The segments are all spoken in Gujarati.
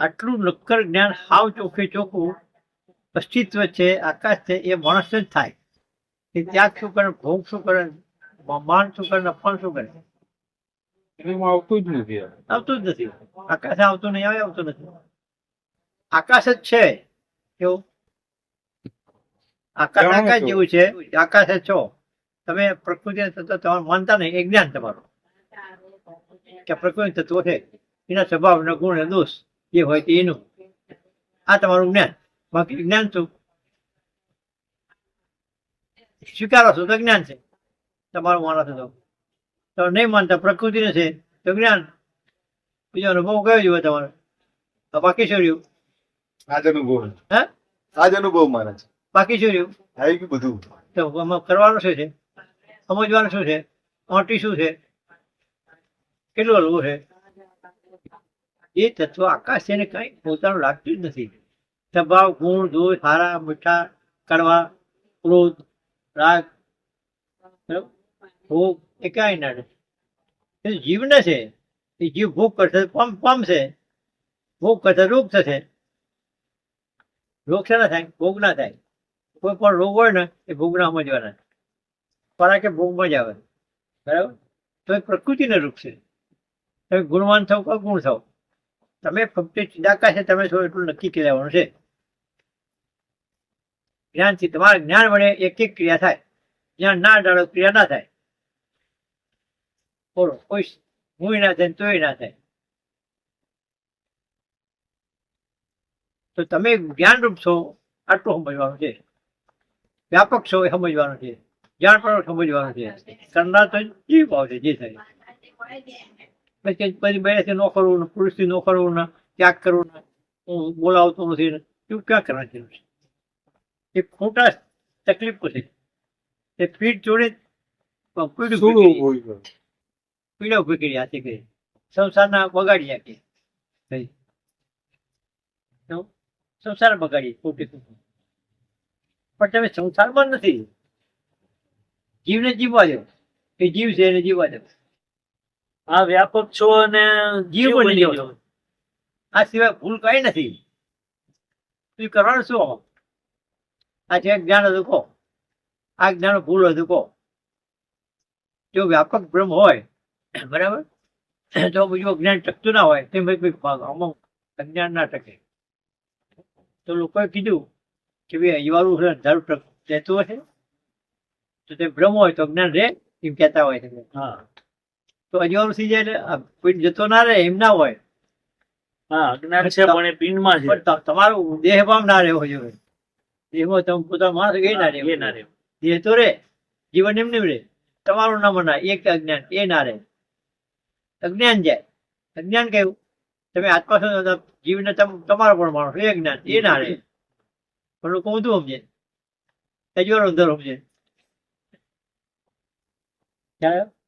આટલું નક્કર જ્ઞાન હાવ ચોખ્ખે ચોખ્ખું અસ્તિત્વ છે આકાશ છે એ માણસ જ થાય. એ ત્યાગ શું કરે ભોગ શું કરે માન શું કરે અપમાન શું કરે? આવતું જ નથી આવતું જ નથી. આકાશ આવતું નહીં આવે આવતું નથી. આકાશ જ છે. કેવું? આકાશ આકાશ જેવું છે. આકાશ છો. તમે પ્રકૃતિ તત્વ તમારે માનતા નહીં. એ જ્ઞાન તમારું. કે પ્રકૃતિ તત્વો છે. એના સ્વભાવ ને ગુણ ને દોષ. જે હોય તે એનું. આ તમારું જ્ઞાન. બાકી જ્ઞાન શું સ્વીકારો છો તો જ્ઞાન છે. તમારું માનો છો તો. નહીં માનતા પ્રકૃતિને છે તો જ્ઞાન. બીજો અનુભવ કયો જોવે તમારે? તો બાકી શું રહ્યું? આજ અનુભવ હે? આજ અનુભવ મારા છે. બાકી શું રહ્યું? આવી ગયું બધું? તો આમાં કરવાનું શું છે? સમજવાનું શું છે? ઓટી શું છે? કેટલું હલવું છે? એ તત્વ આકાશ એને કંઈ પોતાનું લાગતું જ નથી. સ્વભાવ, ગુણ દોષ સારા, મીઠા, કડવા, ક્રોધ, રાગ? ભોગ એ કાંઈ ના એ જીવને છે. એ જીવ ભોગ કરશે પામ પામશે ભોગ કરશે રોગ થશે. રોગ શેના થાય? ભોગ ના થાય. કોઈ પણ રોગ હોય ને, એ ભોગના સમજવાના. ખોરાક ભોગમાં જ આવે બરાબર? તો એ પ્રકૃતિને રૂપ છે. તમે ગુણવાન થાવ કે ગુણ થાવ? તમે ફક્ત ચિદાકા તમે છો એટલું નક્કી કરી છે. જ્ઞાનથી તમારા જ્ઞાન વડે એક એક ક્રિયા થાય. જ્ઞાન ના ડાળો ક્રિયા ના થાય. બોલો, કોઈ હું ના થાય તોય ના થાય. તો તમે જ્ઞાનરૂપ છો, આટલું સમજવાનું છે. વ્યાપક છો એ સમજવાનું છે. જાણ પણ સમજવાનું છે. કરનાર તો જીવ છે, જે થાય. પછી પછી બેથી ન કરવું ને પુરુષથી ન કરવું ને ત્યાગ કરવું ને હું બોલાવતો નથી ને એવું ક્યાં કરવાની છે? એ ખોટા તકલીફો છે. એ પીઠ જોડે પીડું ઊભી કરી. હાથી કરી સંસારના બગાડી નાખી કઈ તો સંસાર બગાડી ખોટી ખોટી. પણ તમે સંસારમાં નથી. જીવને જીવવા દો. એ જીવ છે એને જીવવા દો. આ વ્યાપક છો અને જીવ બની. જાઓ. આ સિવાય ભૂલ કઈ નથી. તું કરવાનું શું? આ છે જ્ઞાન હતું કહો. આ જ્ઞાન ભૂલ હતું કહો. જો વ્યાપક બ્રહ્મ હોય બરાબર? તો બીજું જ્ઞાન ટકતું ના હોય તેમ અમુક અજ્ઞાન ના ટકે. તો લોકોએ કીધું કે ભાઈ અજવાળું છે અંધારું રહેતું હશે. તો તે બ્રહ્મ હોય તો જ્ઞાન રહે એમ કહેતા હોય છે. હા. તો અજવાળું જાય એટલે જતો ના રહે એમ ના હોય. હા અજ્ઞાન છે પણ એ પિંડમાં છે. પણ ત- તમારું દેહભાવ ના રહેવો જોઈએ. દેહમાં તમે પોતા માણસ એ ના રહે ના રહે. દેહ તો રે જીવન એમ નહીં રહે તમારું ના એક અજ્ઞાન એ ના રહે. અજ્ઞાન જાય. અજ્ઞાન કયું તમે આત્મા છો જીવને તમારો પણ માણસ એ જ્ઞાન એ ના રહે. પણ લોકો ઊંધું સમજે. અજવાળો અંદર સમજે. ખ્યાલ?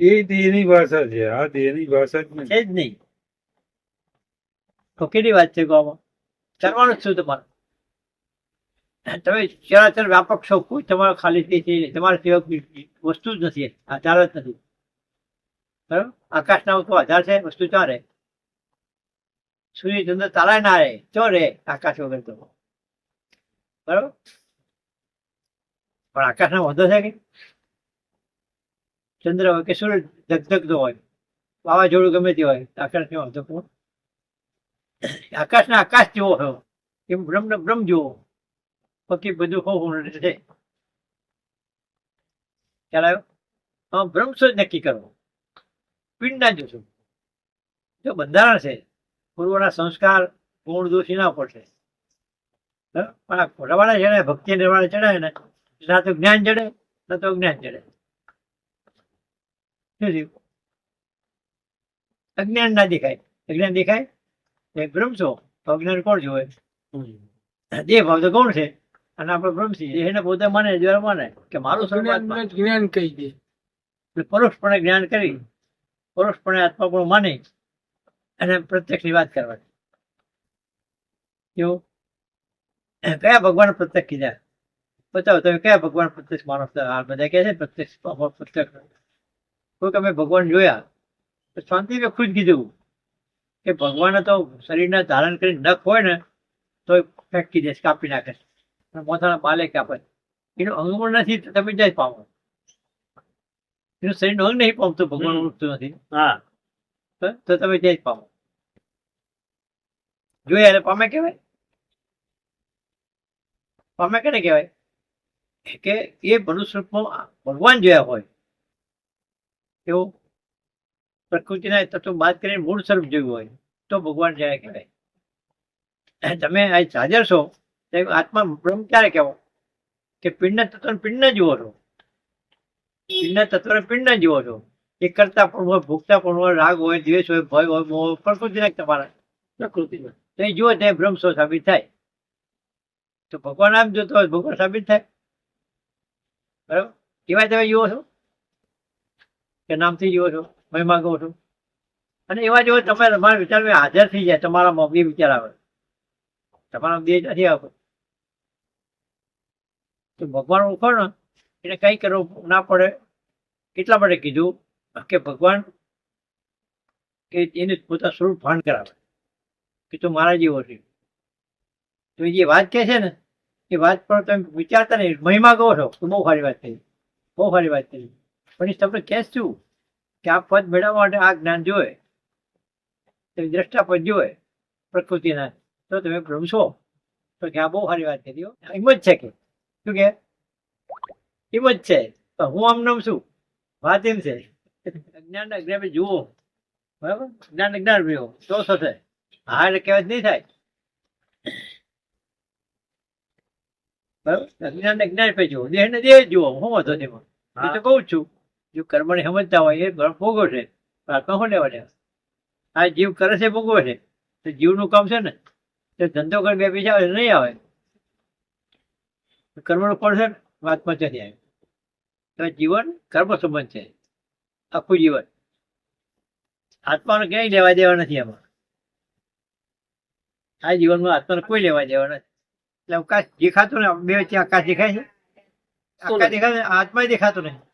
એ દેહની ભાષા છે, આ દેહની ભાષા જ છે જ નહીં. તો કેટલી વાત છે ગોમાં? કરવાનું શું તમારે. તમે ચરાચર વ્યાપક છો, કોઈ તમારો ખાલી છે તમારા સેવક વસ્તુ જ નથી, આધાર જ નથી. બરાબર? આકાશના તો આધાર છે, વસ્તુ ક્યાં રહે? સૂર્ય ચંદ્ર તારા ના રહે ચો રહે આકાશ વગર તો? બરાબર? પણ આકાશનો વાંધો છે કે? ચંદ્ર હોય કે સૂર્ય ધગધગતો હોય. વાવાઝોડું ગમે તે હોય. આકાશ કેવો હતો કોણ આકાશના આકાશ જેવો હોય એમ બ્રહ્મ બ્રહ્મ જેવો. બાકી બધું હોવું છે ખ્યાલ આવ્યો? બ્રહ્મ જ નક્કી કરવો પિંડ ના જોશું. જો બંધારણ છે, પૂર્વના સંસ્કાર ગુણ દોષ એના ઉપર છે પણ આ ખોટાવાળા છે ભક્તિ નિર્વાણ ચડાય ને, ના તો જ્ઞાન ચડે, ના તો અજ્ઞાન ચડે. શું અજ્ઞાન ના દેખાય. અજ્ઞાન દેખાય? એ બ્રહ્મ છો. અજ્ઞાન કોણ જોવે? દેહ ભાવ તો કોણ છે? અને આપણે બ્રહ્મ છીએ એને પોતે માને જ્યારે માને કે મારું સ્વરૂપ જ્ઞાન કહી દે. એટલે પરોક્ષપણે જ્ઞાન કરી પરોક્ષપણે આત્મા પણ માને અને પ્રત્યક્ષની વાત કરવાની. કેવું કયા ભગવાન પ્રત્યક્ષ કીધા? બતાવો તમે કયા ભગવાન પ્રત્યક્ષ માણસ? આ બધા કહે છે પ્રત્યક્ષ પ્રત્યક્ષ. કોઈ તમે ભગવાન જોયા તો શાંતિ ખુદ કીધું કે ભગવાને તો શરીરને ધારણ કરી નખ હોય ને તો ફેંકી દેશ કાપી નાખે. અને મોથાના પાલે કાપે. એનું અંગ પણ નથી તો તમે જાય પામો? એનું શરીરનું અંગ નહીં પામતું ભગવાન. ઉઠતું નથી. હા. તો તો તમે ત્યાં જ પામો? જોઈએ એટલે પામે કહેવાય? પામે કેને કહેવાય? કે એ મનુષ્ય ભગવાન જોયા હોય. એવું પ્રકૃતિના તત્વો બાદ કરીને મૂળ સ્વરૂપ જોયું હોય, તો ભગવાન જોયા કહેવાય. તમે આ હાજર છો આત્મા બ્રહ્મ ક્યારે કહેવો? કે પિંડના તત્વને પિંડ જુઓ છો. પિંડના તત્વને પિંડ જુઓ છો. એ કરતા પણ હોય ભૂખતા પણ હોય, રાગ હોય, દ્વેષ હોય, ભય હોય, મોહ પ્રકૃતિના તમારા. પ્રકૃતિમાં. તો એ જુઓ ત્યાં બ્રહ્મ સ્વ સાબિત થાય. તો ભગવાન આમ જોતો હોય, ભગવાન સાબિત થાય. બરાબર? કેવાય તમે જુઓ છો? કે નામથી જુઓ છો, મહિમા ગો છો. અને એવા જેવો તમે તમારા વિચાર હાજર થઈ જાય, તમારા બે વિચાર આવે. તમારા દેહ નથી આવે તો ભગવાન ઓળખો ને, એને કંઈ કરવું ના પડે. એટલા માટે કીધું કે ભગવાન કે એને પોતા સ્વરૂપ ભાન કરાવે. કે તું મારા જેવો છે. તો એ જે વાત કહે છે ને, એ વાત પર તમે વિચારતા નહીં. મહિમા કહો છો, તો બહુ સારી વાત થઈ. બહુ સારી વાત થઈ. પણ એ તમને કહે શું? કે આ પદ મેળવવા માટે આ જ્ઞાન જોઈએ તમે દ્રષ્ટાપદ જોઈએ પ્રકૃતિના. તો તમે ભ્રમશો તો કે આ બહુ સારી વાત કરી હો. એમ જ છે કે. શું કે? એમ જ છે. તો હું આમ નામ છું વાત એમ છે. અજ્ઞાન અજ્ઞાન જુઓ. બરાબર? જ્ઞાન અજ્ઞાન રહ્યો તો થશે હા એટલે કહેવાય નહીં થાય. બરાબર? અજ્ઞાન અજ્ઞાન પે જુઓ. દેહ ને દેહ જુઓ. હું વાંધો તેમાં એ તો કહું છું. જો કર્મને સમજતા હોય એ ભોગવશે આત્મા શું લેવા દેવા આ જીવ કરે છે ભોગવે છે? તો જીવનું કામ છે ને? તો ધંધો કરી બે પૈસા આવે નહીં આવે. કર્મનું ફળ છે ને? આત્મા નથી આવે. તો જીવન કર્મ સંબંધ છે. આખું જીવન. આત્માને ક્યાંય લેવા દેવા નથી આમાં. આ જીવનમાં આત્માને કોઈ લેવા દેવા નથી. એટલે અવકાશ દેખાતો ને? બે વચ્ચે આકાશ દેખાય છે? આકાશ દેખાય આત્મા દેખાતો નહીં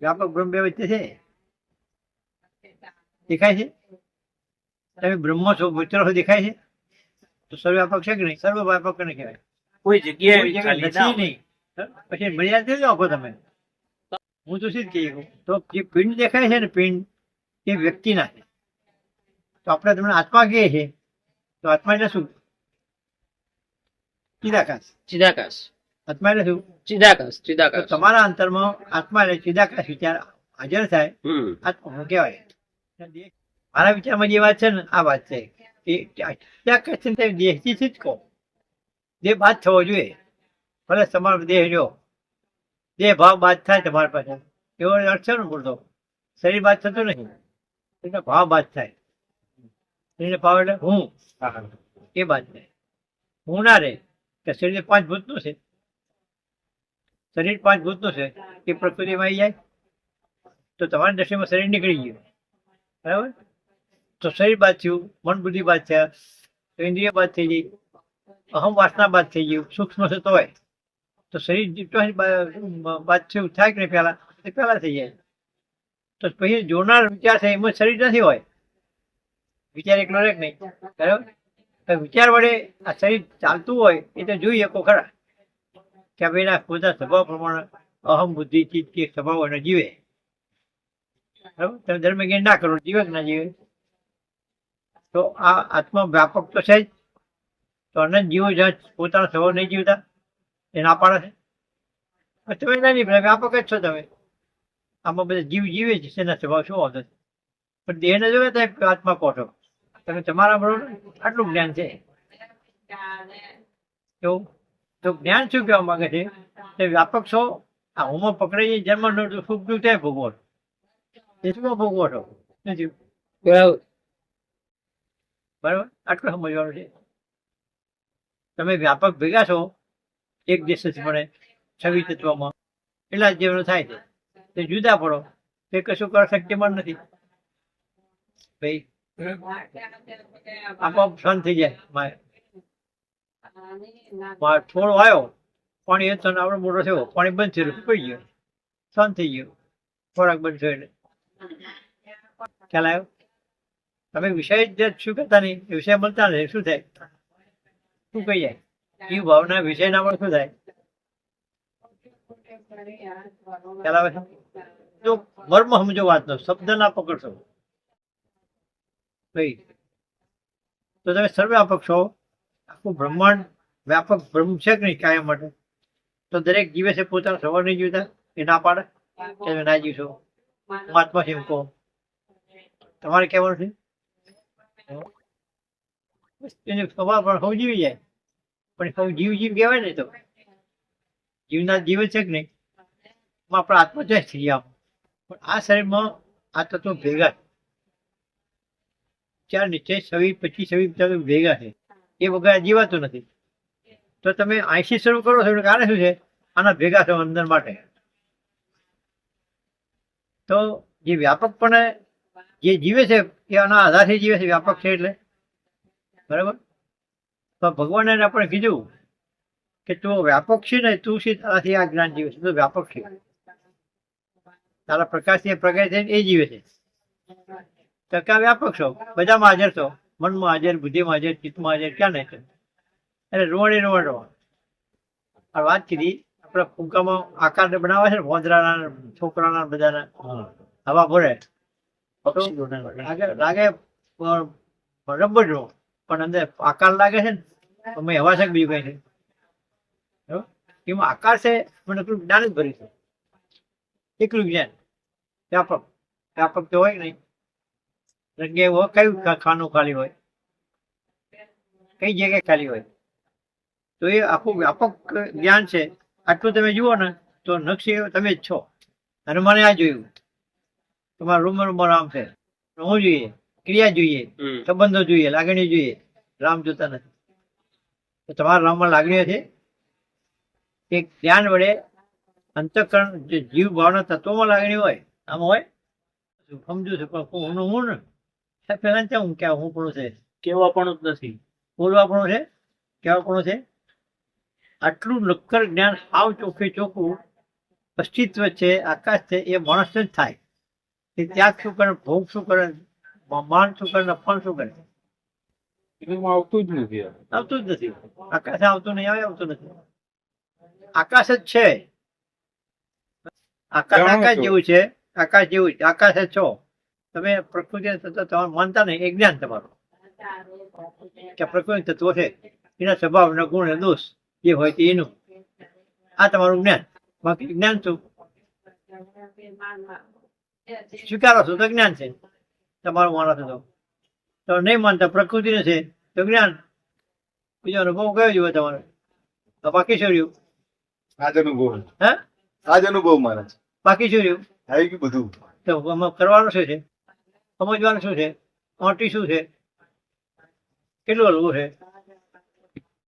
વ્યાપક બ્રહ્મ બે વચ્ચે છે. દેખાય છે? તમે બ્રહ્મ છો મિત્ર છો દેખાય છે? તો સર્વવ્યાપક છે કે નહીં? સર્વવ્યાપક કોને કહેવાય? કોઈ જગ્યાએ નથી નહીં. પછી મર્યાદા કેવી આપો તમે? હું તો સીધ કહી. તો જે પિંડ દેખાય છે ને પિંડ એ વ્યક્તિના છે. તો આપણે તમને આત્મા કહીએ છીએ. તો આત્મા એટલે શું? ચિદાકાશ. ચિદાકાશ. આત્મા એટલે શું? ચિદાકાશ ચિદાકાશ. તમારા અંતરમાં આત્મા એટલે ચિદાકાશ વિચાર હાજર થાય. આત્મા હું કહેવાય? મારા વિચારમાં જે વાત છે ને આ વાત છે. કે ચિદાકાશ છે ને તમે દેહથી જ કહો. દેહ બાદ થવો જોઈએ. ભલે તમારો દેહ જો દેહ ભાવ બાદ થાય તમારી પાસે. એવો અર્થ છે ને બોલતો. શરીર બાદ થતું નહીં એટલે ભાવ બાદ થાય. શરીરને ભાવ એટલે હું. એ બાદ થાય. હું ના રહે. કે શરીર પાંચ ભૂતનું છે. શરીર પાંચ ભૂતનું છે, એ પ્રકૃતિમાં આવી જાય, તો તમારી દ્રષ્ટિમાં શરીર નીકળી ગયું. બરાબર? તો શરીર બાદ થયું, મન બુદ્ધિ બાદ થયા, તો ઇન્દ્રિય બાદ થઈ ગઈ, અહમ વાસના બાદ થઈ ગયું, સૂક્ષ્મ છે હોય. તો શરીર બાદ થયું, થાય કે નહીં પહેલા, એ પહેલા થઈ જાય. તો પછી જોનાર વિચાર છે, એમાં શરીર નથી હોય. વિચાર એકલો રહે નહીં? બરાબર? વિચાર વડે આ શરીર ચાલતું હોય, એ તો જોઈએ કો ખરા. કે આ ભાઈ ના પોતા સ્વભાવ પ્રમાણે અહમ બુદ્ધિ ચિત્ત કે સ્વભાવ એને જીવે. તમે ધર્મ જ્ઞાન ના કરો જીવે કે ના જીવે? તો આ આત્મા વ્યાપક તો છે જ. તો અનંત જીવો જ્યાં પોતાનો સ્વભાવ નહીં જીવતા એ ના પાડે છે. તમે ના નહીં વ્યાપક જ છો તમે. આમાં બધા જીવ જીવે છે તેના સ્વભાવ શું આવતો પણ દેહને જોવે તો આત્મા કહો છો તમે તમારા બરોબર આટલું જ્ઞાન છે. એવું? તો જ્ઞાન શું કહેવા માંગે છે? તે વ્યાપક છો? આ હોમો પકડાઈ જન્મ સુખ દુઃખ ભોગવો એ શું ભોગવો છો? નથી બરાબર. બરાબર? આટલું સમજવાનું છે. તમે વ્યાપક ભેગા છો એક દેશ જ મળે છવી તત્વમાં. એટલા જ થાય છે. તે જુદા પડો. તે કશું કર શક્યમાં નથી. ભાઈ આપોઆપ શાંત થઈ જાય મારે છોડ આવ્યો પાણી હતો આપણે મોટો થયો. પાણી બંધ થયું પડી ગયો. શાંત થઈ ગયો. ખોરાક બંધ થયો ખ્યાલ આવ્યો? તમે વિષય જ શું કરતા નહીં? એ વિષય મળતા નહીં. શું થાય? શું કહી જાય? જીવ ભાવના વિષય ના મળે શું થાય? ખ્યાલ જો મર્મ સમજો વાતનો. શબ્દ ના પકડશો. ભાઈ, તો તમે સર્વે છો આખું બ્રહ્માંડ વ્યાપક બ્રહ્મ છે કે નહીં કાયમ માટે? તો દરેક જીવે છે પોતાનો સવાર નહીં જીવતા એ ના પાડે? તમે ના જીવશો? મહાત્મા છે એમ કહો? તમારે કહેવાનું છે? એનો સ્વભાવ પણ સૌ જીવી જાય. પણ સૌ જીવ જીવ કહેવાય ને તો. જીવના જીવ છે કે નહીં? આપણા આત્મા થઈ આમ. પણ આ શરીરમાં આ તત્વો ભેગા છે. ચાર નીચે છવ્વીસ પચીસ સવી ભેગા છે. એ વગર જીવાતું નથી. તો તમે આઈસી શરૂ કરો છો કારણ શું છે? આના ભેગા થવા અંદર માટે. તો જે વ્યાપકપણે જે જીવે છે, એ આના આધારથી જીવે છે, વ્યાપક છે એટલે? બરાબર? તો ભગવાને આપણે કીધું કે તું વ્યાપક છે ને તું છે તારાથી આ જ્ઞાન જીવે છે? તું વ્યાપક છે. તારા પ્રકાશથી એ પ્રકાશ થઈને એ જીવે છે. તો ક્યાં વ્યાપક છો? બધામાં હાજર છો? મનમાં હાજર બુદ્ધિમાં હાજર ચિત્તમાં હાજર ક્યાં નહીં છે એટલે રોવાણી રોવાણ રોવાણ આ વાત કીધી આપણે ફૂંકામાં આકાર બનાવે છે ને ભોંદરાના છોકરાના બધાના. હવા ભરે. લાગે. રબર નો પણ અંદર આકાર લાગે છે ને તો મેં હવા છે બીજું કઈ છે. બરાબર? એમાં આકાર છે મને એટલું જ્ઞાન જ ભર્યું છે. એકલું જ્ઞાન. વ્યાપક. વ્યાપક તો હોય નહીં. જગ્યાએ કયું ખાનું ખાલી હોય? કઈ જગ્યાએ ખાલી હોય? તો એ આખું વ્યાપક જ્ઞાન છે. આટલું તમે જુઓ ને તો નકશી તમે જ છો. અને મને આ જોયું. તમારા રૂમ રૂમ રામ છે. હું જોઈએ. ક્રિયા જોઈએ. સંબંધો જોઈએ. લાગણી જોઈએ. રામ જોતા નથી. તો તમારા રામમાં લાગણીઓ છે એક ધ્યાન વડે અંતઃકરણ જે જીવ ભાવના તત્વોમાં લાગણી હોય આમ હોય? સમજુ છું. પણ હું હું ને? પહેલા ને હું કેવા હું પણ છે? કેવા પણ જ નથી. બોલવા પણ છે? કેવા પણ છે? આટલું નક્કર જ્ઞાન સાવ ચોખ્ખે ચોખ્ખું અસ્તિત્વ છે આકાશ છે એ માણસ જ થાય. એ ત્યાગ શું કરે? ભોગ શું કરે? માન શું કરે? અપમાન શું કરે? આવતું જ નથી આવતું જ નથી. આકાશ આવતું નહીં આવે આવતું નથી. આકાશ જ છે. આકાશ આકાશ જેવું છે. આકાશ જેવું આકાશ જ છો. તમે પ્રકૃતિ તત્વ તમારે માનતા નહીં એ જ્ઞાન તમારું. કે પ્રકૃતિ તત્વો છે એના સ્વભાવ ને ગુણ ને દોષ જે હોય તે એનું. આ તમારું જ્ઞાન. બાકી જ્ઞાન શું? સ્વીકારો છો તો જ્ઞાન છે. તમારું માનો છો તો. તમે નહીં માનતા પ્રકૃતિને છે તો જ્ઞાન. બીજો અનુભવ કયો જોવે તમારે? તો બાકી શું રહ્યું? આજ અનુભવ હે? આજ અનુભવ મારા બાકી શું રહ્યું? આવી ગયું બધું. તો કરવાનું શું છે? સમજવાનું શું છે? મોટી શું છે? કેટલું હલવું છે?